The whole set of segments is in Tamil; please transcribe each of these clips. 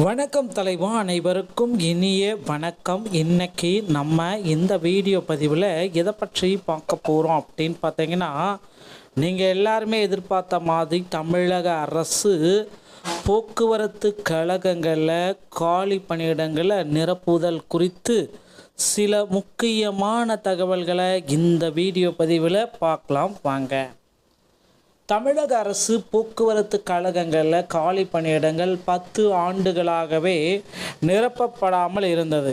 வணக்கம் தலைவா அனைவருக்கும் இனிய வணக்கம். இன்னைக்கு நம்ம இந்த வீடியோ பதிவில் எதை பற்றி பார்க்க போகிறோம் அப்படின்னு பார்த்தீங்கன்னா நீங்கள் எல்லாருமே எதிர்பார்த்த மாதிரி தமிழக அரசு போக்குவரத்து கழகங்களில் காலி பணியிடங்களை நிரப்புதல் குறித்து சில முக்கியமான தகவல்களை இந்த வீடியோ பதிவில் பார்க்கலாம். வாங்க. தமிழக அரசு போக்குவரத்து கழகங்களில் காலி பணியிடங்கள் பத்து ஆண்டுகளாகவே நிரப்பப்படாமல் இருந்தது.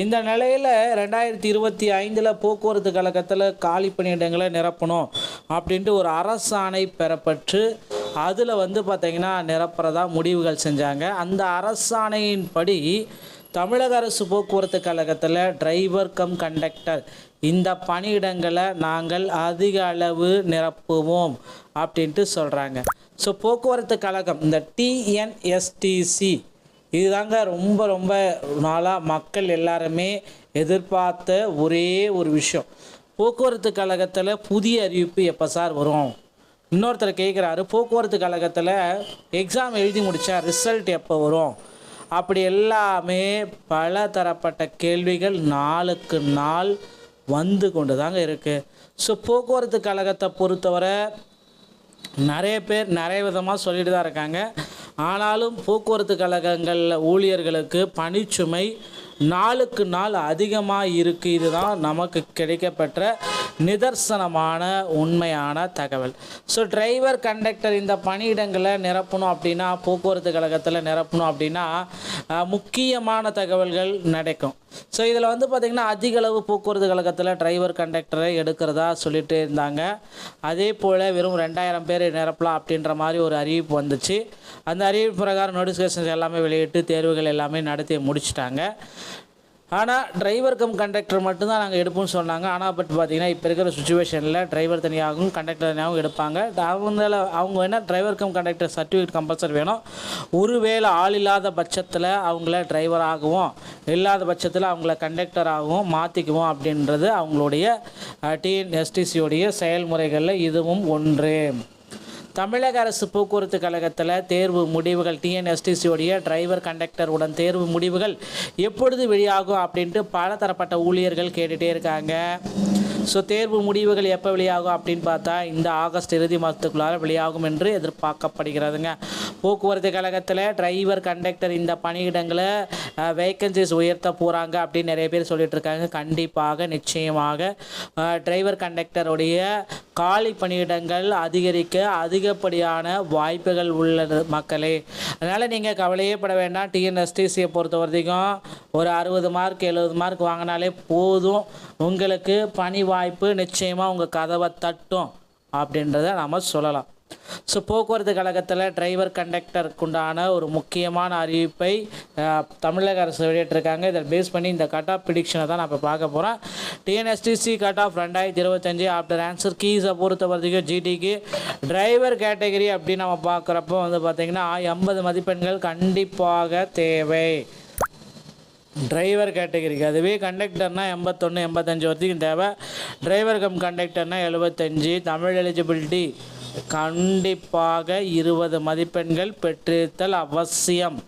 இந்த நிலையில் ரெண்டாயிரத்தி இருபத்தி ஐந்தில் போக்குவரத்து கழகத்தில் காலி பணியிடங்களை நிரப்பணும் அப்படின்ட்டு ஒரு அரசாணை பெறப்பட்டு அதில் வந்து பார்த்திங்கன்னா நிரப்புறதா முடிவுகள் செஞ்சாங்க. அந்த அரசாணையின்படி தமிழக அரசு போக்குவரத்து கழகத்தில் டிரைவர் கம் கண்டக்டர் இந்த பணியிடங்களை நாங்கள் அதிக அளவு நிரப்புவோம் அப்படின்ட்டு சொல்கிறாங்க ஸோ போக்குவரத்து கழகம் இந்த டிஎன்எஸ்டிசி இதுதாங்க ரொம்ப ரொம்ப நாளாக மக்கள் எல்லாருமே எதிர்பார்த்த ஒரே ஒரு விஷயம். போக்குவரத்து கழகத்தில் புதிய அறிவிப்பு எப்போ சார் வரும்? இன்னொருத்தர் கேட்குறாரு போக்குவரத்து கழகத்தில் எக்ஸாம் எழுதி முடித்தா ரிசல்ட் எப்போ வரும்? அப்படி எல்லாமே பல தரப்பட்ட கேள்விகள் நாளுக்கு நாள் வந்து கொண்டு தாங்க இருக்குது ஸோ போக்குவரத்து கழகத்தை பொறுத்தவரை நிறைய பேர் நிறைய விதமாக சொல்லிட்டு தான் இருக்காங்க. ஆனாலும் போக்குவரத்து கழகங்களில் ஊழியர்களுக்கு பணிச்சுமை நாளுக்கு நாள் அதிகமாக இருக்குது இதுதான் நமக்கு கிடைக்கப்பெற்ற நிதர்சனமான உண்மையான தகவல். ஸோ டிரைவர் கண்டக்டர் இந்த பணியிடங்களை நிரப்பணும் அப்படின்னா போக்குவரத்து கழகத்தில் நிரப்பணும் அப்படின்னா முக்கியமான தகவல்கள் நடக்கும். ஸோ இதில் வந்து பார்த்திங்கன்னா அதிகளவு போக்குவரத்து கழகத்தில் டிரைவர் கண்டக்டரை எடுக்கிறதா சொல்லிட்டு இருந்தாங்க. அதே போல் வெறும் ரெண்டாயிரம் பேர் நிரப்பலாம் அப்படின்ற மாதிரி ஒரு அறிவிப்பு வந்துச்சு. அந்த அறிவிப்பு பிரகாரம் நோட்டிஃபிகேஷன்ஸ் எல்லாமே வெளியிட்டு தேர்வுகள் எல்லாமே நடத்தி முடிச்சிட்டாங்க. ஆனால் டிரைவர் கம் கண்டக்டர் மட்டும்தான் நாங்கள் எடுப்போம்னு சொன்னாங்க. ஆனால் பட் பார்த்தீங்கன்னா இப்போ இருக்கிற சுச்சுவேஷனில் டிரைவர் தனியாகவும் கண்டக்டர் தனியாகவும் எடுப்பாங்க. அவங்கள அவங்க வேணால் driver cum conductor certificate compulsory வேணும். ஒருவேளை ஆள் இல்லாத பட்சத்தில் அவங்கள டிரைவராகவும் இல்லாத பட்சத்தில் அவங்கள கண்டக்டராகவும் மாற்றிக்குவோம் அப்படின்றது அவங்களுடைய டிஎன்எஸ்டிசியோடைய செயல்முறைகளில் இதுவும் ஒன்று. தமிழக அரசு போக்குவரத்து கழகத்தில் தேர்வு முடிவுகள் டிஎன்எஸ்டிசியோடைய டிரைவர் கண்டக்டர் உடன் தேர்வு முடிவுகள் எப்பொழுது வெளியாகும் அப்படின்ட்டு பல தரப்பட்ட ஊழியர்கள் கேட்டுகிட்டே இருக்காங்க. ஸோ தேர்வு முடிவுகள் எப்போ வெளியாகும் அப்படின்னு பார்த்தா இந்த ஆகஸ்ட் இறுதி மாதத்துக்குள்ளார வெளியாகும் என்று எதிர்பார்க்கப்படுகிறதுங்க. போக்குவரத்து கழகத்தில் டிரைவர் கண்டக்டர் இந்த பணியிடங்களை வேக்கன்சிஸ் உயர்த்த போகிறாங்க அப்படின்னு நிறைய பேர் சொல்லிட்டு இருக்காங்க. கண்டிப்பாக நிச்சயமாக டிரைவர் கண்டக்டருடைய காலி பணியிடங்கள் அதிகரிக்க அதிகப்படியான வாய்ப்புகள் உள்ளது மக்களே. அதனால் நீங்கள் கவலையே பட வேண்டாம். டிஎன்எஸ்டிசியை பொறுத்த வரைக்கும் ஒரு அறுபது மார்க் எழுபது மார்க் வாங்கினாலே போதும். உங்களுக்கு பணி வாய்ப்பு நிச்சயமாக உங்கள் கதவை தட்டும் அப்படின்றத நாம் சொல்லலாம். ஸோ போக்குவரத்து கழகத்தில் டிரைவர் கண்டக்டருக்குண்டான ஒரு முக்கியமான அறிவிப்பை தமிழக அரசு வெளியிட்டிருக்காங்க. இதை பேஸ் பண்ணி இந்த கட் ஆஃப் ப்ரிடிக்ஷனை தான் நான் இப்போ பார்க்க போகிறேன் டிஎன்எஸ்டிசி கட் ஆஃப் ரெண்டாயிரத்தி இருபத்தஞ்சி ஆஃப்டர் ஆன்சர் கீஸை பொறுத்த வரைக்கும் ஜிடிக்கு டிரைவர் கேட்டகரி அப்படின்னு நம்ம பார்க்குறப்போ வந்து பார்த்திங்கன்னா எண்பது மதிப்பெண்கள் கண்டிப்பாக தேவை. டிரைவர் கேட்டகரிக்கு அதுவே கண்டக்டர்னா எண்பத்தொன்று எண்பத்தஞ்சு வரைக்கும் தேவை. டிரைவர் கம் கண்டக்டர்னால் எழுபத்தஞ்சி. தமிழ் எலிஜிபிலிட்டி கண்டிப்பாக இருபது மதிப்பெண்கள் பெற்றிருத்தல் அவசியம்.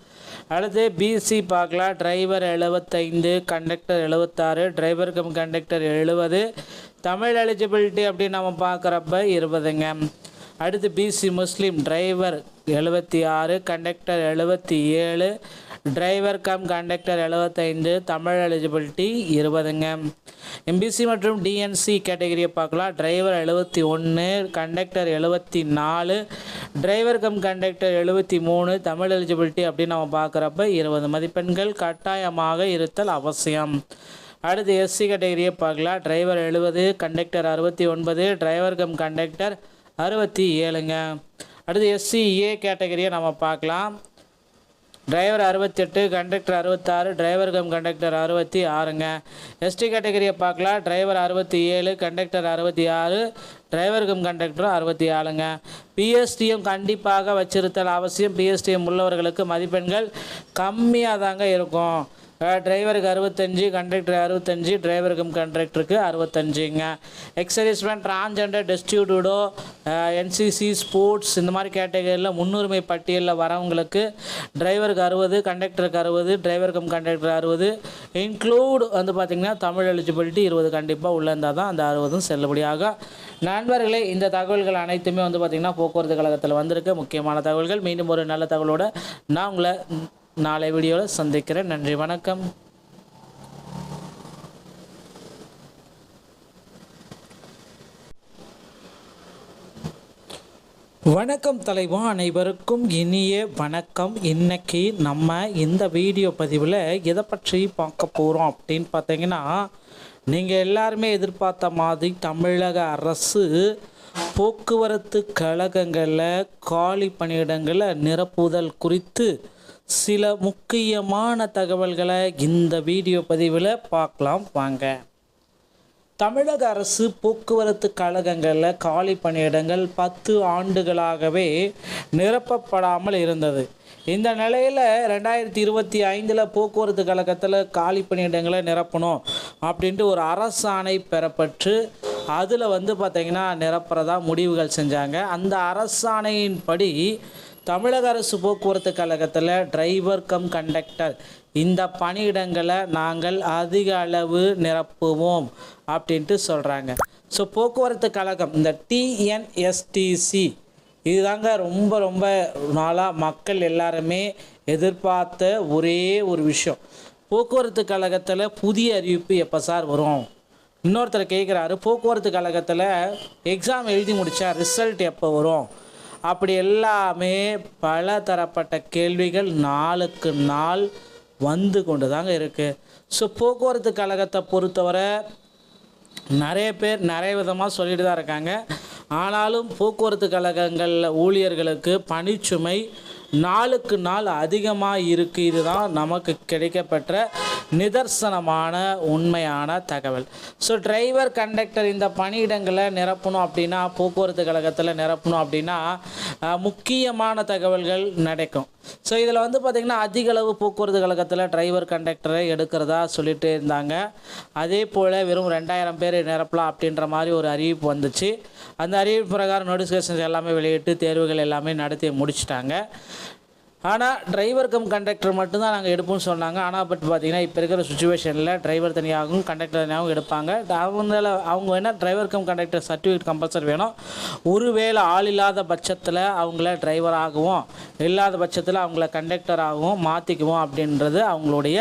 அடுத்து பிசி பார்க்கலாம். டிரைவர் எழுபத்தைந்து கண்டக்டர் எழுபத்தாறு டிரைவர் கம் கண்டக்டர் எழுபது. தமிழ் எலிஜிபிலிட்டி அப்படின்னு நம்ம பார்க்குறப்ப இருபதுங்க. அடுத்து பிசி முஸ்லீம் டிரைவர் எழுபத்தி ஆறு கண்டக்டர் எழுபத்தி ஏழு. டிரைவர் கம் கண்டக்டர் எழுபத்தைந்து தமிழ் எலிஜிபிலிட்டி இருபதுங்க. எம்பிசி மற்றும் டிஎன்சி கேட்டகரியை பார்க்கலாம். டிரைவர் எழுபத்தி ஒன்று கண்டக்டர் எழுபத்தி நாலு டிரைவர் கம் கண்டக்டர் எழுபத்தி மூணு தமிழ் எலிஜிபிலிட்டி அப்படின்னு நம்ம பார்க்குறப்ப இருபது மதிப்பெண்கள் கட்டாயமாக இருத்தல் அவசியம். அடுத்து எஸ்சி கேட்டகரியை பார்க்கலாம். டிரைவர் எழுபது கண்டக்டர் அறுபத்தி ஒன்பது டிரைவர் கம் கண்டக்டர் அறுபத்தி ஏழுங்க. அடுத்து எஸ்சி ஏ கேட்டகரியை நம்ம பார்க்கலாம். டிரைவர் அறுபத்தெட்டு கண்டக்டர் அறுபத்தாறு டிரைவர் கம் கண்டக்டர் அறுபத்தி ஆறுங்க. எஸ்டி கேட்டகரியை பார்க்கலாம். டிரைவர் அறுபத்தி ஏழு கண்டக்டர் அறுபத்தி ஆறு டிரைவர் கம் கண்டக்டர் அறுபத்தி ஆறுங்க. பிஎஸ்டிஎம் கண்டிப்பாக வச்சிருத்தல் அவசியம். பிஎஸ்டிஎம் உள்ளவர்களுக்கு மதிப்பெண்கள் கம்மியாக தாங்க இருக்கும். டிரைவருக்கு அறுபத்தஞ்சு கண்டக்டர் அறுபத்தஞ்சு டிரைவருக்கும் கண்டக்டருக்கு அறுபத்தஞ்சுங்க. Ex serviceman transgender destitute NCC sports இந்த மாதிரி கேட்டகரியில் முன்னுரிமை பட்டியலில் வரவங்களுக்கு டிரைவருக்கு அறுபது கண்டக்டருக்கு அறுபது டிரைவருக்கும் கண்டக்டர் அறுபது. இன்க்ளூட் வந்து பார்த்திங்கன்னா தமிழ் எலிஜிபிலிட்டி இருபது கண்டிப்பாக உள்ள இருந்தால் தான் அந்த அறுபதும் செல்லுபடியாக. நண்பர்களே இந்த தகவல்கள் அனைத்துமே வந்து பார்த்திங்கன்னா போக்குவரத்து கழகத்தில் வந்திருக்கு. முக்கியமான தகவல்கள். மீண்டும் ஒரு நல்ல தகவலோடு நான் உங்களை நாளை வீடியோவில் சந்திக்கிறேன். நன்றி வணக்கம். வணக்கம் தலைவா அனைவருக்கும் இனிய வணக்கம். இன்னைக்கு நம்ம இந்த வீடியோ பதிவில் எதை பற்றி பார்க்க போகிறோம் அப்படின்னு பார்த்தீங்கன்னா நீங்கள் எல்லாருமே எதிர்பார்த்த மாதிரி தமிழக அரசு போக்குவரத்து கழகங்களில் காலி பணியிடங்களை நிரப்புதல் குறித்து சில முக்கியமான தகவல்களை இந்த வீடியோ பதிவில் பார்க்கலாம் வாங்க. தமிழக அரசு போக்குவரத்து கழகங்களில் காலி பணியிடங்கள் பத்து ஆண்டுகளாகவே நிரப்பப்படாமல் இருந்தது. இந்த நிலையில் ரெண்டாயிரத்தி இருபத்தி ஐந்தில் போக்குவரத்து கழகத்தில் காலி பணியிடங்களை நிரப்பணும் அப்படின்ட்டு ஒரு அரசாணை பெறப்பட்டு அதில் வந்து பார்த்திங்கன்னா நிரப்புறதா முடிவுகள் செஞ்சாங்க. அந்த அரசாணையின்படி தமிழக அரசு போக்குவரத்து கழகத்தில் டிரைவர் கம் கண்டக்டர் இந்த பணியிடங்களை நாங்கள் அதிக அளவு நிரப்புவோம் அப்படின்ட்டு சொல்கிறாங்க ஸோ போக்குவரத்து கழகம் இந்த டிஎன்எஸ்டிசி இதுதாங்க ரொம்ப ரொம்ப நாளாக மக்கள் எல்லாருமே எதிர்பார்த்த ஒரே ஒரு விஷயம். போக்குவரத்து கழகத்தில் புதிய அறிவிப்பு எப்போ சார் வரும்? இன்னொருத்தர் கேட்குறாரு போக்குவரத்து கழகத்தில் எக்ஸாம் எழுதி முடித்தா ரிசல்ட் எப்போ வரும்? அப்படி எல்லாமே பல தரப்பட்ட கேள்விகள் நாளுக்கு நாள் வந்து கொண்டு தாங்க இருக்குது ஸோ போக்குவரத்து கழகத்தை பொறுத்தவரை நிறைய பேர் நிறைய விதமாக சொல்லிட்டு தான் இருக்காங்க. ஆனாலும் போக்குவரத்து கழகங்களில் ஊழியர்களுக்கு பணிச்சுமை நாளுக்கு நாள் அதிகமாக இருக்குது இதுதான் நமக்கு கிடைக்கப்பெற்ற நிதர்சனமான உண்மையான தகவல். ஸோ டிரைவர் கண்டக்டர் இந்த பணியிடங்களை நிரப்பணும் அப்படின்னா போக்குவரத்து கழகத்தில் நிரப்பணும் அப்படின்னா முக்கியமான தகவல்கள் நடக்கும். ஸோ இதில் வந்து பார்த்திங்கன்னா அதிகளவு போக்குவரத்து கழகத்தில் டிரைவர் கண்டக்டரை எடுக்கிறதா சொல்லிட்டு இருந்தாங்க. அதே போல் வெறும் ரெண்டாயிரம் பேர் நிரப்பலாம் அப்படின்ற மாதிரி ஒரு அறிவிப்பு வந்துச்சு. அந்த அறிவிப்பு பிரகாரம் நோட்டிஃபிகேஷன்ஸ் எல்லாமே வெளியிட்டு தேர்வுகள் எல்லாமே நடத்தி முடிச்சிட்டாங்க. ஆனால் டிரைவர் கம் கண்டக்டர் மட்டும்தான் நாங்கள் எடுப்போம்னு சொன்னாங்க. ஆனால் பட் பார்த்தீங்கன்னா இப்போ இருக்கிற சுச்சுவேஷனில் டிரைவர் தனியாகவும் கண்டக்டர் தனியாகவும் எடுப்பாங்க. அவங்கள அவங்க வேணால் driver cum conductor certificate compulsory வேணும். ஒருவேளை ஆள் இல்லாத பட்சத்தில் அவங்கள டிரைவராகவும் இல்லாத பட்சத்தில் அவங்கள கண்டக்டராகவும் மாற்றிக்குவோம் அப்படின்றது அவங்களுடைய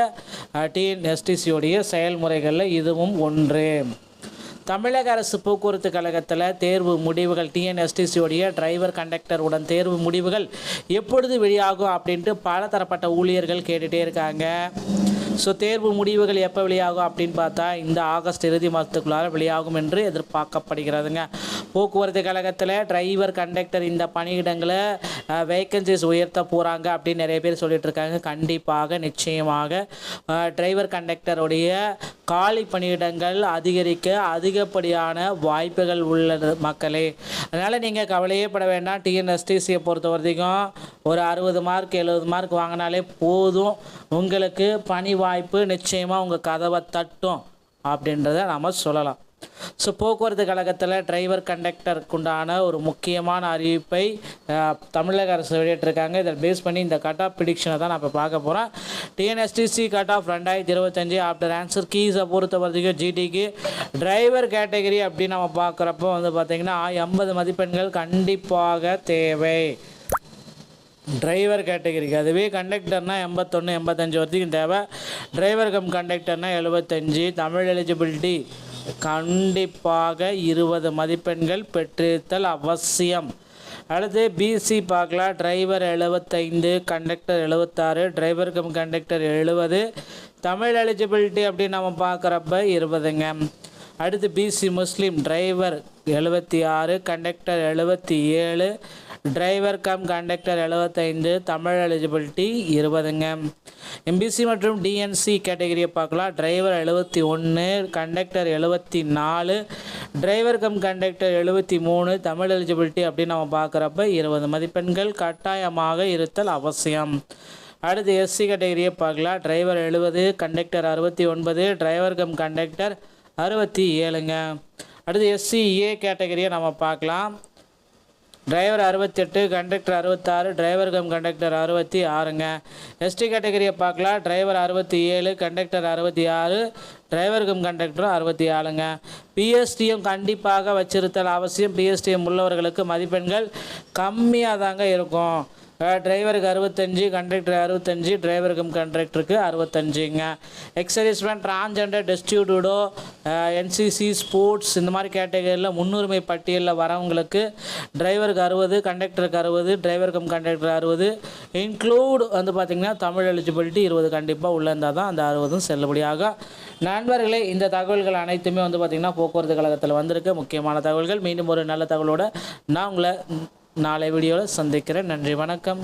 டிஎன்எஸ்டிசியோடைய செயல்முறைகளில் இதுவும் ஒன்று. தமிழக அரசு போக்குவரத்து கழகத்தில் தேர்வு முடிவுகள் டிஎன்எஸ்டிசியோடைய டிரைவர் கண்டக்டர் உடன் தேர்வு முடிவுகள் எப்பொழுது வெளியாகும் அப்படின்ட்டு பல தரப்பட்ட ஊழியர்கள் கேட்டுகிட்டே இருக்காங்க. ஸோ தேர்வு முடிவுகள் எப்போ வெளியாகும் அப்படின்னு பார்த்தா இந்த ஆகஸ்ட் இறுதி மாதத்துக்குள்ளார வெளியாகும் என்று எதிர்பார்க்கப்படுகிறதுங்க. போக்குவரத்து கழகத்தில் டிரைவர் கண்டக்டர் இந்த பணியிடங்களை வேக்கன்சிஸ் உயர்த்த போகிறாங்க அப்படின்னு நிறைய பேர் சொல்லிட்டு இருக்காங்க. கண்டிப்பாக நிச்சயமாக டிரைவர் கண்டக்டருடைய காலி பணியிடங்கள் அதிகரிக்க அதிகப்படியான வாய்ப்புகள் உள்ளது மக்களே. அதனால் நீங்கள் கவலையே பட வேண்டாம். டிஎன்எஸ்டிசியை பொறுத்த வரைக்கும் ஒரு அறுபது மார்க் எழுபது மார்க் வாங்கினாலே போதும். உங்களுக்கு பணி வாய்ப்பு நிச்சயமாக உங்கள் கதவை தட்டும் அப்படின்றத நாம் சொல்லலாம். ஸோ போக்குவரத்து கழகத்தில் டிரைவர் கண்டக்டருக்குண்டான ஒரு முக்கியமான அறிவிப்பை தமிழக அரசு வெளியிட்டிருக்காங்க. இதை பேஸ் பண்ணி இந்த கட் ஆஃப் ப்ரிடிக்ஷனை தான் நான் இப்போ பார்க்க போகிறேன் டிஎன்எஸ்டிசி கட் ஆஃப் ரெண்டாயிரத்தி இருபத்தஞ்சி ஆஃப்டர் ஆன்சர் கீஸை பொறுத்த வரைக்கும் ஜிடிக்கு டிரைவர் கேட்டகரி அப்படின்னு நம்ம பார்க்குறப்போ வந்து பார்த்திங்கன்னா எண்பது மதிப்பெண்கள் கண்டிப்பாக தேவை. டிரைவர் கேட்டகரிக்கு அதுவே கண்டக்டர்னா எண்பத்தொன்று எண்பத்தஞ்சு வரைக்கும் தேவை. டிரைவர் கம் கண்டக்டர்னால் எழுபத்தஞ்சு. தமிழ் எலிஜிபிலிட்டி கண்டிப்பாக இருபது மதிப்பெண்கள் பெற்றிருத்தல் அவசியம். அடுத்து பிசி பார்க்கலாம். டிரைவர் எழுபத்தைந்து கண்டக்டர் எழுபத்தாறு டிரைவர் கம் கண்டக்டர் எழுபது. தமிழ் எலிஜிபிலிட்டி அப்படின்னு நம்ம பார்க்குறப்ப இருபதுங்க. அடுத்து பிசி முஸ்லீம் டிரைவர் எழுபத்தி ஆறு கண்டக்டர் எழுபத்தி ஏழு டிரைவர் கம் கண்டக்டர் எழுபத்தைந்து தமிழ் எலிஜிபிலிட்டி இருபதுங்க. எம்பிசி மற்றும் டிஎன்சி கேட்டகரியை பார்க்கலாம். டிரைவர் எழுபத்தி ஒன்று கண்டக்டர் எழுபத்தி நாலு டிரைவர் கம் கண்டக்டர் எழுபத்தி மூணு தமிழ் எலிஜிபிலிட்டி அப்படின்னு நம்ம பார்க்குறப்ப இருபது மதிப்பெண்கள் கட்டாயமாக இருத்தல் அவசியம். அடுத்து எஸ்சி கேட்டகரியை பார்க்கலாம். டிரைவர் எழுபது கண்டக்டர் அறுபத்தி ஒன்பது டிரைவர் கம் கண்டக்டர் அறுபத்தி ஏழுங்க. அடுத்து எஸ்சி ஏ கேட்டகரியை நம்ம பார்க்கலாம். டிரைவர் அறுபத்தெட்டு கண்டக்டர் அறுபத்தாறு டிரைவர் கம் கண்டக்டர் அறுபத்தி ஆறுங்க. எஸ்டி கேட்டகரியை பார்க்கலாம். டிரைவர் அறுபத்தி ஏழு கண்டக்டர் அறுபத்தி ஆறு டிரைவருக்கும் கண்டக்டரும் அறுபத்தி ஆறுங்க பிஎஸ்டிஎம் கண்டிப்பாக வச்சிருத்தல் அவசியம். பிஎஸ்டிஎம் உள்ளவர்களுக்கு மதிப்பெண்கள் கம்மியாக தாங்க இருக்கும் டிரைவருக்கு அறுபத்தஞ்சு கண்டக்டர் அறுபத்தஞ்சு டிரைவருக்கும் கண்டக்டருக்கு அறுபத்தஞ்சுங்க. Ex serviceman transgender destitute NCC sports இந்த மாதிரி கேட்டகரியில் முன்னுரிமை பட்டியலில் வரவங்களுக்கு டிரைவருக்கு அறுபது கண்டக்டருக்கு அறுபது டிரைவருக்கும் கண்டக்டர் அறுபது. இன்க்ளூட் வந்து பார்த்திங்கன்னா தமிழ் எலிஜிபிலிட்டி இருபது கண்டிப்பாக உள்ளே இருந்தால் தான் அந்த அறுபதும் செல்லுபடியாக. நண்பர்களே இந்த தகவல்கள் அனைத்துமே வந்து பார்த்திங்கன்னா போக்குவரத்து கழகத்தில் வந்திருக்கு. முக்கியமான தகவல்கள் மீண்டும் ஒரு நல்ல தகவலோட நான் உங்களை நாளை வீடியோவில் சந்திக்கிறேன். நன்றி வணக்கம்.